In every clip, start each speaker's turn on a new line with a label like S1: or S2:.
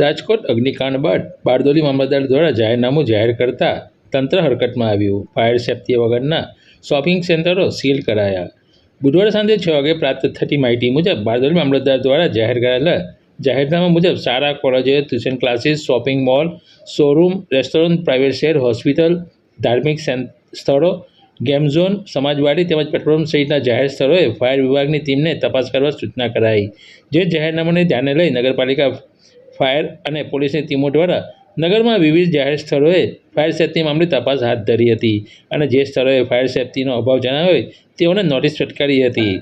S1: રાજકોટ અગ્નિકાંડ બાદ બારડોલી મામલતદાર દ્વારા જાહેરનામું જાહેર કરતા તંત્ર હરકતમાં આવ્યું. ફાયર સેફ્ટી વગરના શોપિંગ સેન્ટરો સીલ કરાયા. બુધવારે સાંજે છ વાગે પ્રાપ્ત થતી માહિતી મુજબ બારડોલી મામલતદાર દ્વારા જાહેર કરાયેલા જાહેરનામા મુજબ શાળા કોલેજો, tuition classes, shopping mall, showroom, restaurant, private share hospital, ધાર્મિક સ્થળો, ગેમ ઝોન, સમાજવાડી તેમજ પેટ્રોલ સહિતના જાહેર સ્થળોએ ફાયર વિભાગની ટીમને તપાસ કરવા સૂચના કરાઈ. જે જાહેરનામાને ધ્યાને લઈ નગરપાલિકા ફાયર અને પોલીસની ટીમો દ્વારા નગરમાં વિવિધ જાહેર સ્થળોએ ફાયર સેફ્ટી મામલે તપાસ હાથ ધરી હતી અને જે સ્થળોએ ફાયર સેફ્ટીનો અભાવ જણાવ્યો હોય, તેઓને નોટિસ ફટકારી હતી.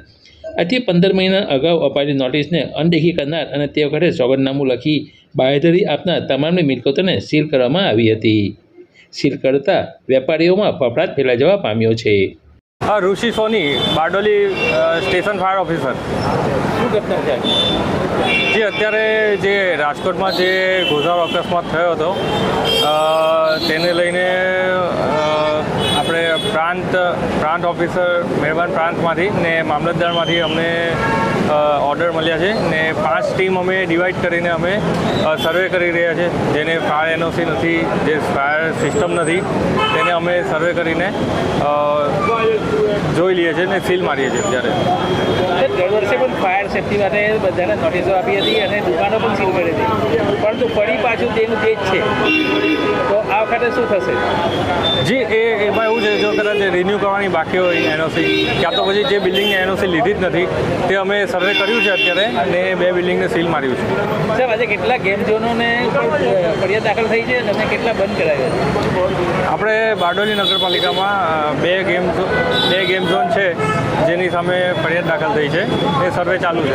S1: આથી પંદર મહિના અગાઉ અપાયેલી નોટિસને અનદેખી કરનાર અને તે વખતે સોગંદનામું લખી બાહેધરી આપનાર તમામની મિલકતોને સીલ કરવામાં આવી હતી. સીલ કરતા વેપારીઓમાં ફફડાટ ફેલાઈ જવા પામ્યો છે.
S2: હા Rishi Soni Bardoli station fire officer.
S1: શું ઘટના છે
S2: જે અત્યારે જે રાજકોટમાં જે ગોઝાર અકસ્માત થયો હતો તેને લઈને આપણે પ્રાંત પ્રાંત ઓફિસર મહેરબાન પ્રાંતમાંથી ને મામલતદારમાંથી અમને ઓર્ડર મળ્યા છે ને પાંચ ટીમ અમે ડિવાઈડ કરીને અમે સર્વે કરી રહ્યા છે. જેને ફાયર એનઓસી નથી જે ફાયર સિસ્ટમ નથી તેને અમે સર્વે કરીને જોઈ લઈએ છીએ ને સીલ મારીએ છીએ અત્યારે
S3: દર વર્ષે પણ ફાયર સેફ્ટી માટે બધાને નોટિસો આપી હતી અને દુકાનો પણ સીલ કરી હતી. પરંતુ ફરી પાછું તેનું તે જ છે. તો આ વખતે શું થશે?
S2: જી એ એમાં એવું છે જો કદાચ રિન્યૂ કરવાની બાકી હોય એનઓસી ક્યાં તો પછી જે બિલ્ડિંગને એનઓસી લીધી જ નથી તે અમે સર્વે કર્યું છે અત્યારે અને બે બિલ્ડિંગને સીલ માર્યું છે.
S3: સાહેબ આજે કેટલા ગેમ ઝોનોને ફરિયાદ દાખલ થઈ છે અને કેટલા બંધ કરાવ્યા છે?
S2: આપણે બારડોલી નગરપાલિકામાં બે ગેમ બે ગેમ ઝોન છે જેની સામે ફરિયાદ દાખલ થઈ છે. એ સર્વે ચાલુ છે.